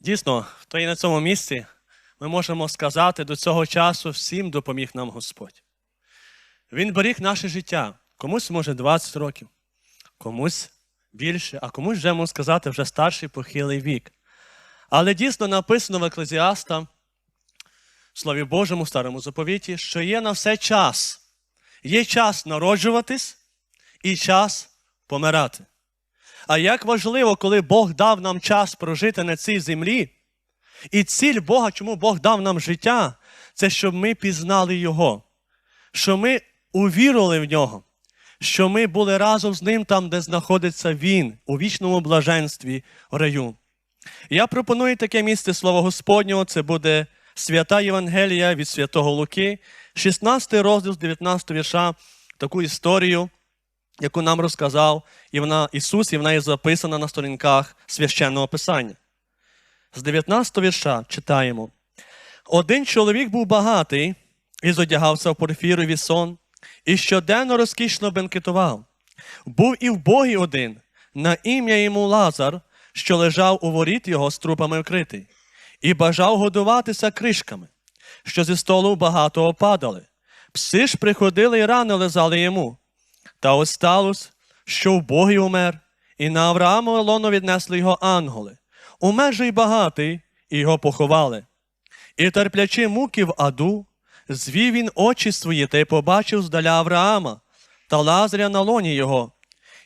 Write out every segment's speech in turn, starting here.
Дійсно, хто є на цьому місці, ми можемо сказати, до цього часу всім допоміг нам Господь. Він беріг наше життя. Комусь може 20 років, комусь більше, а комусь вже можна сказати вже старший похилий вік. Але дійсно написано в Еклезіаста, в Слові Божому, старому заповіті, що є на все час. Є час народжуватись і час помирати. А як важливо, коли Бог дав нам час прожити на цій землі, і ціль Бога, чому Бог дав нам життя, це щоб ми пізнали Його, що ми увірували в нього, що ми були разом з ним там, де знаходиться Він, у вічному блаженстві в раю. Я пропоную таке місце Слова Господнього, це буде свята Євангелія від святого Луки, 16 розділ з 19 вірша, таку історію, яку нам розказав і вона, Ісус, і вона є записана на сторінках священного Писання. З 19 вірша читаємо. Один чоловік був багатий і зодягався в порфірові сон, і щоденно розкішно бенкетував. Був і вбогий один, на ім'я йому Лазар, що лежав у воріт його з трупами вкритий, і бажав годуватися кришками, що зі столу багато опадали. Пси ж приходили і рано лизали йому. Та ось що вбогий умер, і на Авраамове лоно віднесли його ангели. Умер же й багатий, і його поховали. І терплячи муки в аду, звів він очі свої та й побачив здаля Авраама та Лазаря на лоні його.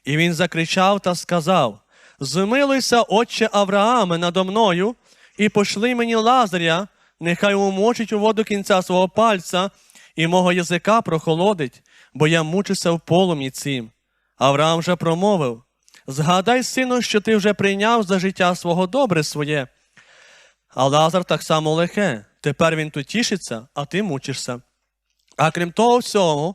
І він закричав та сказав: Змилуйся, отче Аврааме, надо мною, і пошли мені Лазаря, нехай умочить у воду кінця свого пальця, і мого язика прохолодить, бо я мучуся в полум'ї цім. Авраам же промовив: Згадай, сину, що ти вже прийняв за життя свого добре своє. А Лазар так само лихе. Тепер він тут тішиться, а ти мучишся. А крім того всього,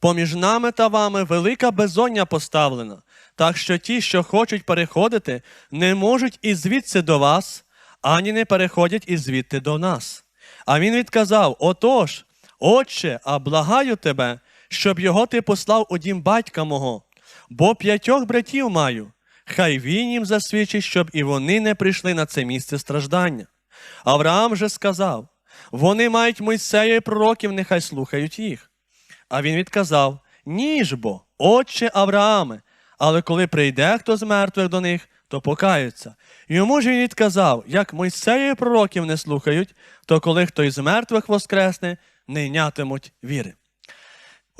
поміж нами та вами велика безодня поставлена, так що ті, що хочуть переходити, не можуть і звідси до вас, ані не переходять і звідти до нас. А він відказав: Отож, Отче, а благаю тебе, щоб його ти послав у дім батька мого, бо п'ятьох братів маю. Хай він їм засвідчить, щоб і вони не прийшли на це місце страждання. Авраам же сказав: вони мають Мойсея і пророків, нехай слухають їх. А він відказав: Ні ж бо, отче Аврааме, але коли прийде хто з мертвих до них, то покаються. Йому ж він відказав: як Мойсея і пророків не слухають, то коли хто із мертвих воскресне, не йнятимуть віри.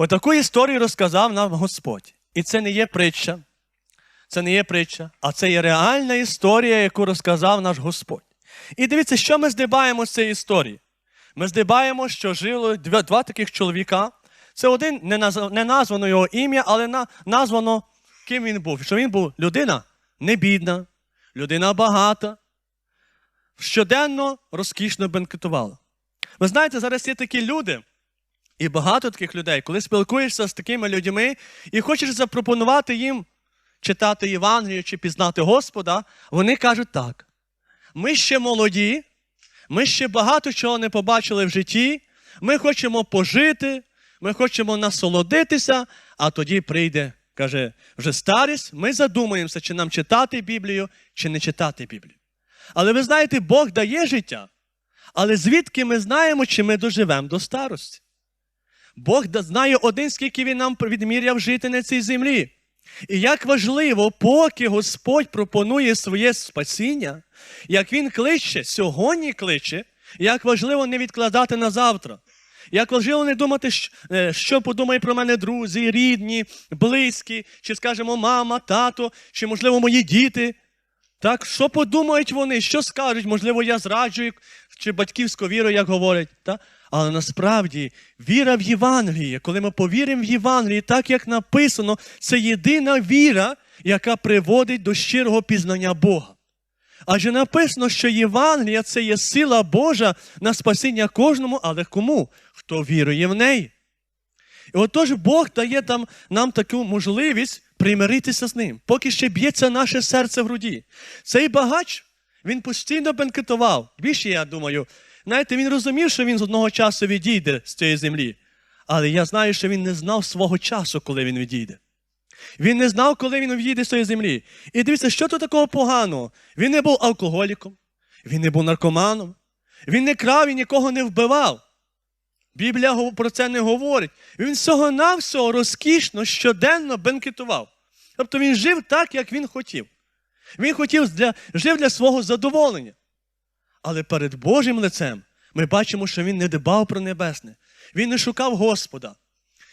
Отаку історію розказав нам Господь. І це не є притча, це не є притча, а це є реальна історія, яку розказав наш Господь. І дивіться, що ми здибаємо з цієї історії. Ми здибаємо, що жило два, таких чоловіка. Це один не, назв, не названо його ім'я, але на, названо, ким він був. Що він був людина не бідна, людина багата, щоденно розкішно бенкетувала. Ви знаєте, зараз є такі люди, і багато таких людей, коли спілкуєшся з такими людьми і хочеш запропонувати їм читати Євангелію чи пізнати Господа, вони кажуть так. Ми ще молоді, ми ще багато чого не побачили в житті, ми хочемо пожити, ми хочемо насолодитися, а тоді прийде, каже, вже старість, ми задумаємося, чи нам читати Біблію, чи не читати Біблію. Але ви знаєте, Бог дає життя, але звідки ми знаємо, чи ми доживемо до старості? Бог знає один, скільки Він нам відміряв жити на цій землі. І як важливо, поки Господь пропонує своє спасіння, як Він кличе, сьогодні кличе, як важливо не відкладати на завтра. Як важливо не думати, е, що подумають про мене друзі, рідні, близькі, чи скажемо мама, тато, чи, можливо, мої діти. Так, що подумають вони, що скажуть? Можливо, я зраджую, чи батьківську віру, як говорять. Так? Але насправді віра в Євангеліє, коли ми повіримо в Євангеліє, так як написано, це єдина віра, яка приводить до щирого пізнання Бога. Адже написано, що Євангелія це є сила Божа на спасіння кожному, але кому? Хто вірує в неї. І отож Бог дає там, нам таку можливість примиритися з ним, поки ще б'ється наше серце в груді. Цей багач, він постійно бенкетував. Більше, я думаю, знаєте, він розумів, що він з одного часу відійде з цієї землі. Але я знаю, що він не знав свого часу, коли він відійде. Він не знав, коли він відійде з цієї землі. І дивіться, що тут такого поганого? Він не був алкоголіком, Він не був наркоманом, він не крав і нікого не вбивав. Біблія про це не говорить. Він всього-навсього розкішно щоденно бенкетував. Тобто він жив так, як він хотів. Він хотів для, жив для свого задоволення. Але перед Божим лицем ми бачимо, що він не дбав про небесне. Він не шукав Господа.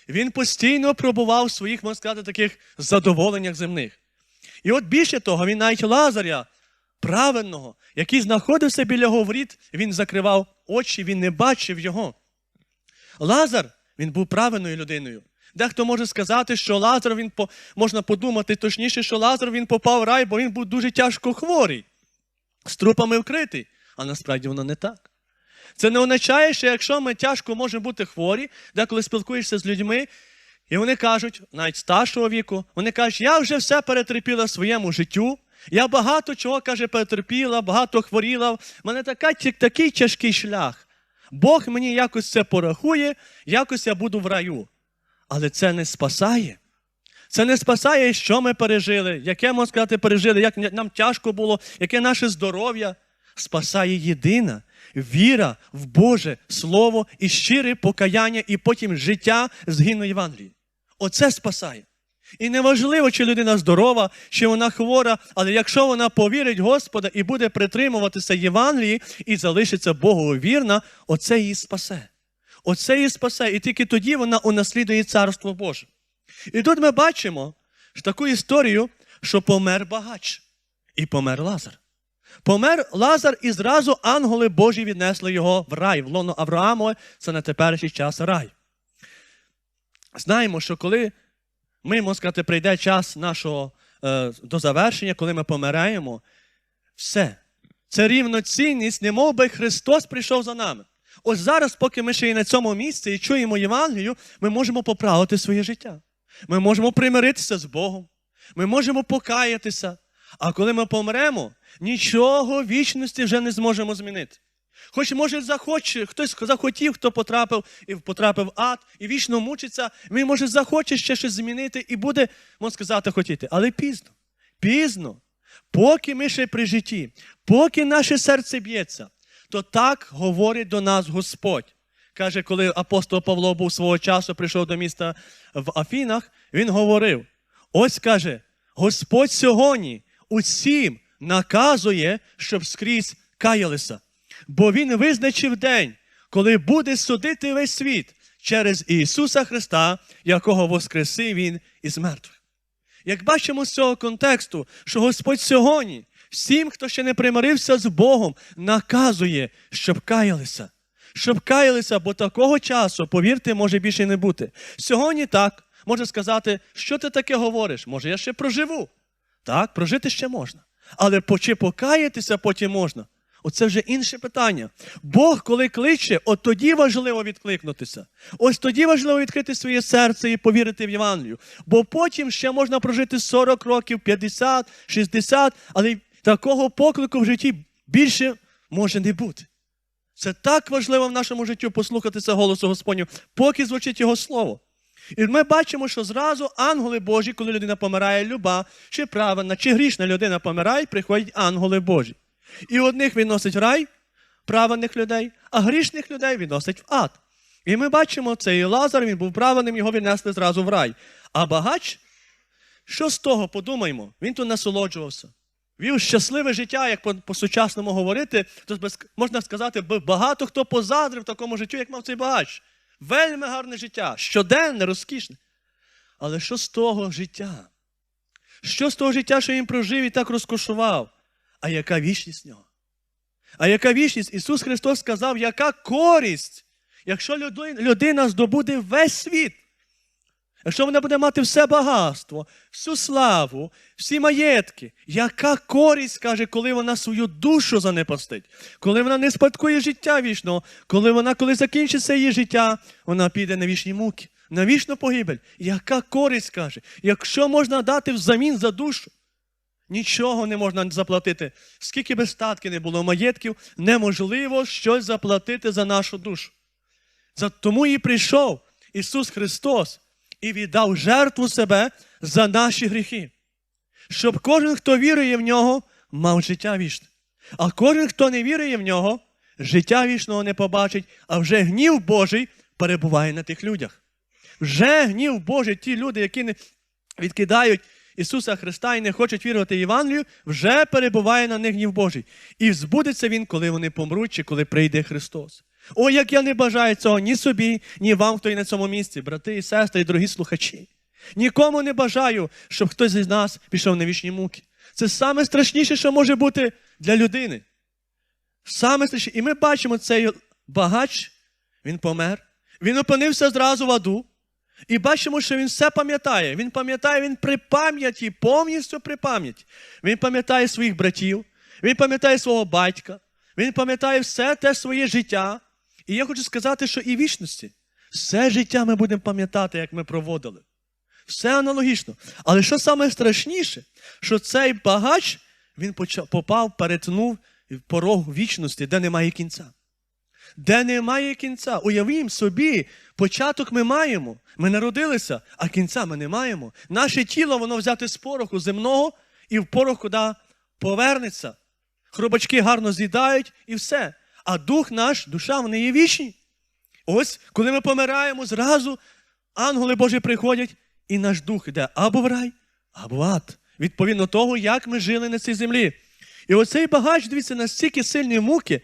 Він постійно пробував в своїх, можна сказати, таких задоволеннях земних. І от більше того, він навіть Лазаря, праведного, який знаходився біля його воріт, він закривав очі, він не бачив його. Лазар, він був правильною людиною. Дехто може сказати, що Лазар, він по, можна подумати точніше, що Лазар він попав в рай, бо він був дуже тяжко хворий, з трупами вкритий. А насправді воно не так. Це не означає, що якщо ми тяжко можемо бути хворі, деколи спілкуєшся з людьми, і вони кажуть, навіть старшого віку, вони кажуть, я вже все перетерпіла в своєму життю, я багато чого, каже, перетерпіла, багато хворіла. В мене така, такий тяжкий шлях. Бог мені якось це порахує, якось я буду в раю. Але це не спасає. Це не спасає, що ми пережили, яке, можна сказати, пережили, як нам тяжко було, яке наше здоров'я. Спасає єдина віра в Боже Слово і щире покаяння, і потім життя згину Євангелії. Оце спасає. І неважливо, чи людина здорова, чи вона хвора, але якщо вона повірить Господа і буде притримуватися Євангелії і залишиться Богу вірна, оце її спасе. Оце її спасе. І тільки тоді вона унаслідує Царство Боже. І тут ми бачимо таку історію, що помер багач і помер Лазар. Помер Лазар, і зразу ангели Божі віднесли його в рай, в лоно Авраамове, це на теперішній час рай. Знаємо, що коли ми, можна сказати, прийде час нашого е, до завершення, коли ми помираємо, все. Це рівноцінність, не мов би Христос прийшов за нами. Ось зараз, поки ми ще є на цьому місці і чуємо Євангелію, ми можемо поправити своє життя. Ми можемо примиритися з Богом. Ми можемо покаятися. А коли ми помремо, нічого вічності вже не зможемо змінити. Хоч, може, захоче, хтось захотів, хто потрапив і потрапив в ад, і вічно мучиться, він, може, захоче ще щось змінити і буде, можна сказати, хотіти. Але пізно. Пізно. Поки ми ще при житті, поки наше серце б'ється, то так говорить до нас Господь. Каже, коли апостол Павло був свого часу, прийшов до міста в Афінах, він говорив: ось каже, Господь сьогодні усім наказує, щоб скрізь каялися. Бо Він визначив день, коли буде судити весь світ через Ісуса Христа, якого воскресив Він із мертвих. Як бачимо з цього контексту, що Господь сьогодні всім, хто ще не примирився з Богом, наказує, щоб каялися. Щоб каялися, бо такого часу, повірте, може більше не бути. Сьогодні так, може сказати, що ти таке говориш? Може, я ще проживу. Так, прожити ще можна. Але чи покаятися потім можна? Оце вже інше питання. Бог, коли кличе, от тоді важливо відкликнутися. Ось тоді важливо відкрити своє серце і повірити в Євангелію. Бо потім ще можна прожити 40 років, 50, 60, але такого поклику в житті більше може не бути. Це так важливо в нашому житті послухатися голосу Господню, поки звучить Його слово. І ми бачимо, що зразу ангели Божі, коли людина помирає, люба, чи правильна, чи грішна людина помирає, приходять ангели Божі. І одних відносить рай праведних людей, а грішних людей відносить в ад. І ми бачимо, цей Лазар, він був праведним, його віднесли зразу в рай. А багач, що з того, подумаймо, він тут насолоджувався. Вів щасливе життя, як по- по-сучасному говорити, то можна сказати, багато хто позадрив такому життю, як мав цей багач. Вельми гарне життя, щоденне, розкішне. Але що з того життя? Що з того життя, що він прожив і так розкошував? А яка вічність в нього? А яка вічність? Ісус Христос сказав, яка користь, якщо людина здобуде весь світ, якщо вона буде мати все багатство, всю славу, всі маєтки, яка користь, каже, коли вона свою душу занепастить, коли вона не спадкує життя вічного, коли вона, коли закінчиться її життя, вона піде на вічні муки, на вічну погибель. Яка користь, каже, якщо можна дати взамін за душу? Нічого не можна заплатити. Скільки би статки не було маєтків, неможливо щось заплатити за нашу душу. За тому і прийшов Ісус Христос і віддав жертву себе за наші гріхи, щоб кожен, хто вірує в нього, мав життя вічне. А кожен, хто не вірує в нього, життя вічного не побачить, а вже гнів Божий перебуває на тих людях. Вже гнів Божий, ті люди, які не відкидають Ісуса Христа і не хочуть вірувати Євангелію, вже перебуває на них гнів Божий. І збудеться він, коли вони помруть, чи коли прийде Христос. О, як я не бажаю цього ні собі, ні вам, хто є на цьому місці, брати і сестри, і дорогі слухачі. Нікому не бажаю, щоб хтось із нас пішов на вічні муки. Це саме страшніше, що може бути для людини. Саме страшніше. І ми бачимо цей багач, він помер, він опинився зразу в аду. І бачимо, що він все пам'ятає. Він пам'ятає, він при пам'яті, повністю при пам'яті. Він пам'ятає своїх братів, він пам'ятає свого батька, він пам'ятає все те своє життя. І я хочу сказати, що і вічності все життя ми будемо пам'ятати, як ми проводили. Все аналогічно. Але що саме страшніше, що цей багач він почав, попав, перетнув порог вічності, де немає кінця. Де немає кінця. Уявімо собі, початок ми маємо. Ми народилися, а кінця ми не маємо. Наше тіло, воно взяте з пороху земного і в порох куди повернеться. Хробачки гарно з'їдають і все. А дух наш, душа, вони є вічні. Ось, коли ми помираємо, зразу ангели Божі приходять, і наш дух йде або в рай, або в ад. Відповідно того, як ми жили на цій землі. І оцей багач, дивіться, настільки сильні муки,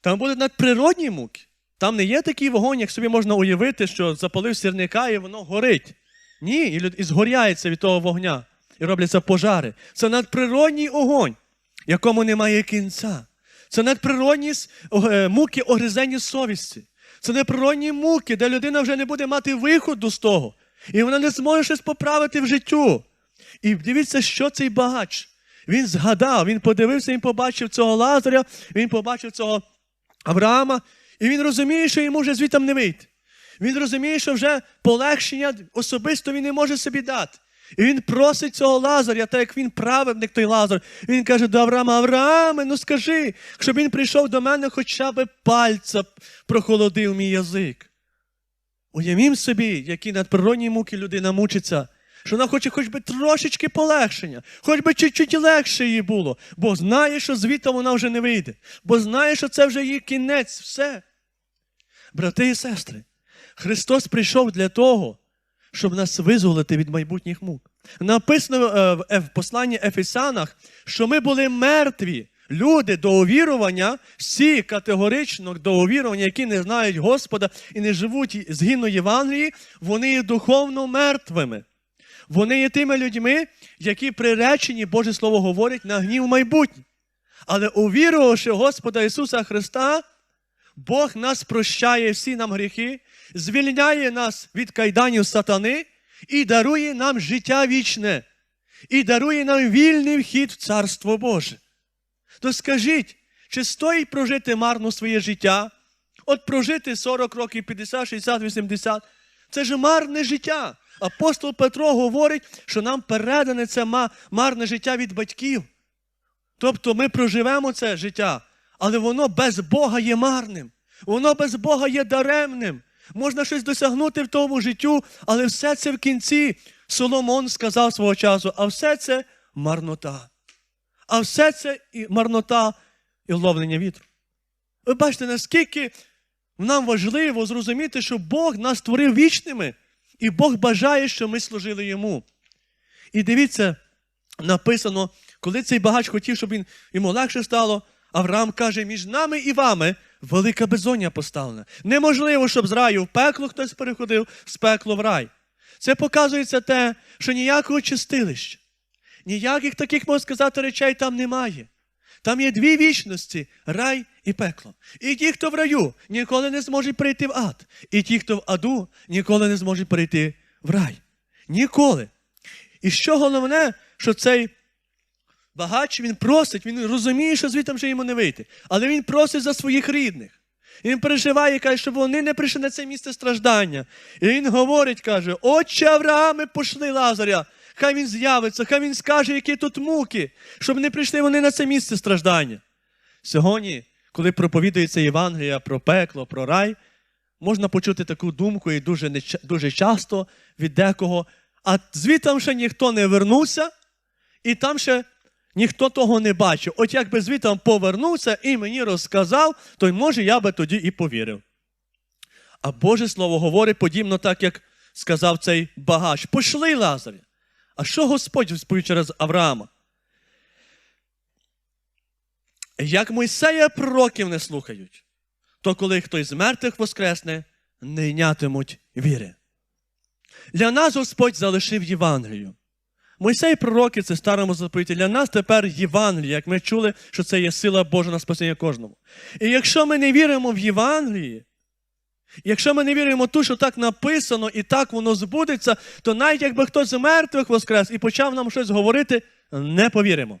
там будуть надприродні муки. Там не є такий вогонь, як собі можна уявити, що запалив сірника і воно горить. Ні, і згоряється від того вогня, і робляться пожари. Це надприродній огонь, якому немає кінця. Це надприродні е, муки огризені совісті. Це неприродні муки, де людина вже не буде мати виходу з того. І вона не зможе щось поправити в життю. І дивіться, що цей багач. Він згадав, він подивився, він побачив цього Лазаря, він побачив цього Авраама, і він розуміє, що йому вже звітом не вийти. Він розуміє, що вже полегшення особисто він не може собі дати. І він просить цього Лазаря, так як він праведник, той Лазар. Він каже до Авраама, Аврааме, ну скажи, щоб він прийшов до мене, хоча б пальця прохолодив мій язик. Уявім собі, які надприродні муки людина мучиться, що вона хоче хоч би трошечки полегшення, хоч би чуть-чуть легше їй було, бо знає, що звідти вона вже не вийде, бо знає, що це вже її кінець, все. Брати і сестри, Христос прийшов для того, щоб нас визволити від майбутніх мук. Написано е, в посланні Ефесянах, що ми були мертві. Люди до увірування, всі категорично до увірування, які не знають Господа і не живуть згідно Євангелії, вони є духовно мертвими. Вони є тими людьми, які приречені, Боже Слово говорить, на гнів майбутнє. Але увірувавши Господа Ісуса Христа, Бог нас прощає всі нам гріхи, звільняє нас від кайданів сатани і дарує нам життя вічне, і дарує нам вільний вхід в Царство Боже. То скажіть, чи стоїть прожити марно своє життя? От прожити 40 років, 50, 60, 80 це ж марне життя. Апостол Петро говорить, що нам передане це марне життя від батьків. Тобто ми проживемо це життя, але воно без Бога є марним. Воно без Бога є даремним. Можна щось досягнути в тому життю, але все це в кінці Соломон сказав свого часу, а все це марнота. А все це і марнота і ловлення вітру. Ви бачите, наскільки нам важливо зрозуміти, що Бог нас створив вічними, і Бог бажає, щоб ми служили йому. І дивіться, написано, коли цей багач хотів, щоб він, йому легше стало, Авраам каже, між нами і вами велика безодня поставлена. Неможливо, щоб з раю в пекло хтось переходив, з пекло в рай. Це показується те, що ніякого чистилища, ніяких таких, можна сказати, речей там немає. Там є дві вічності рай і пекло. І ті, хто в раю, ніколи не зможуть прийти в ад. І ті, хто в аду, ніколи не зможуть прийти в рай. Ніколи. І що головне, що цей багач він просить, він розуміє, що звідти вже йому не вийти. Але він просить за своїх рідних. І Він переживає, каже, щоб вони не прийшли на це місце страждання. І він говорить, каже: Отче Аврааме, пошли Лазаря. Хай він з'явиться, хай він скаже, які тут муки, щоб не прийшли вони на це місце страждання. Сьогодні, коли проповідується Євангелія про пекло, про рай, можна почути таку думку і дуже, неч- дуже часто від декого, а звідти ще ніхто не вернувся, і там ще Ніхто того не бачив. От якби звітом повернувся і мені розказав, то може я би тоді і повірив. А Боже Слово говорить подібно так, як сказав цей багач. Пошли, Лазаря. А що Господь розповів через Авраама? Як Мойсея пророків не слухають, то коли хтось з мертвих воскресне, не йнятимуть віри. Для нас Господь залишив Євангелію. Мойсей пророки це старому заповіті. Для нас тепер Євангеліє, як ми чули, що це є сила Божа на спасіння кожному. І якщо ми не віримо в Євангеліє, якщо ми не віримо в ту, що так написано і так воно збудеться, то навіть якби хтось з мертвих воскрес і почав нам щось говорити, не повіримо.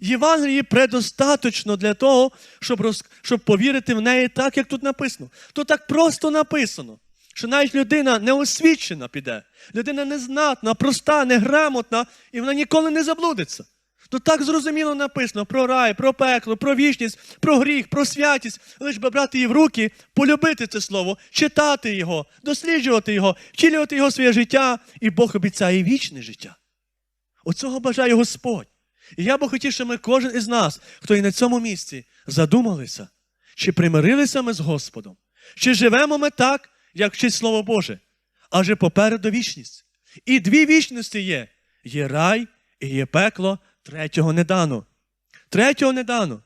Євангелії предостаточно для того, щоб, роз... щоб повірити в неї так, як тут написано. Тут так просто написано, що навіть людина неосвічена піде, людина незнатна, проста, неграмотна, і вона ніколи не заблудиться. Тут так зрозуміло написано про рай, про пекло, про вічність, про гріх, про святість. Лиш би брати її в руки, полюбити це слово, читати його, досліджувати його, втілювати його своє життя, і Бог обіцяє вічне життя. Оцього бажає Господь. І я би хотів, щоб ми кожен із нас, хто і на цьому місці, задумалися, чи примирилися ми з Господом, чи живемо ми так, як вчить Слово Боже, адже попереду вічність. І дві вічності є: є рай і є пекло, третього не дано. Третього не дано.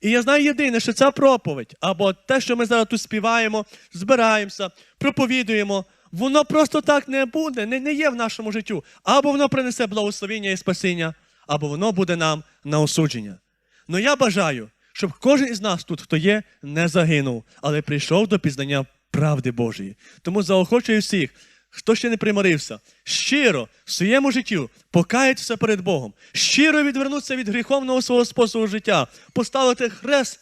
І я знаю єдине, що ця проповідь, або те, що ми зараз тут співаємо, збираємося, проповідуємо, воно просто так не буде, не, не є в нашому життю. Або воно принесе благословення і спасіння, або воно буде нам на осудження. Но я бажаю, щоб кожен із нас тут, хто є, не загинув, але прийшов до пізнання правди Божої. Тому заохочую всіх, хто ще не примирився, щиро в своєму життю покаятися перед Богом, щиро відвернутися від гріховного свого способу життя, поставити хрест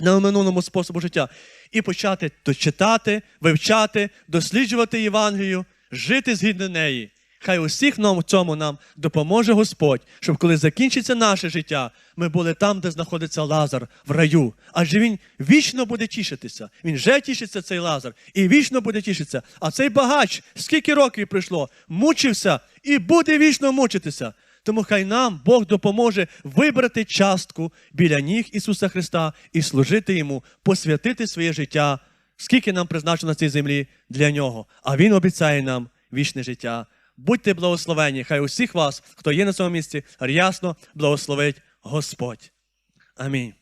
на минулому способу життя і почати читати, вивчати, досліджувати Євангелію, жити згідно неї. Хай усіх нам цьому нам допоможе Господь, щоб коли закінчиться наше життя, ми були там, де знаходиться Лазар, в раю. Адже він вічно буде тішитися. Він вже тішиться, цей Лазар, і вічно буде тішитися. А цей багач, скільки років пройшло, мучився і буде вічно мучитися. Тому хай нам Бог допоможе вибрати частку біля ніг Ісуса Христа і служити Йому, посвятити своє життя, скільки нам призначено на цій землі для нього. А Він обіцяє нам вічне життя. Будьте благословені, хай усіх вас, хто є на цьому місці, рясно благословить Господь. Амінь.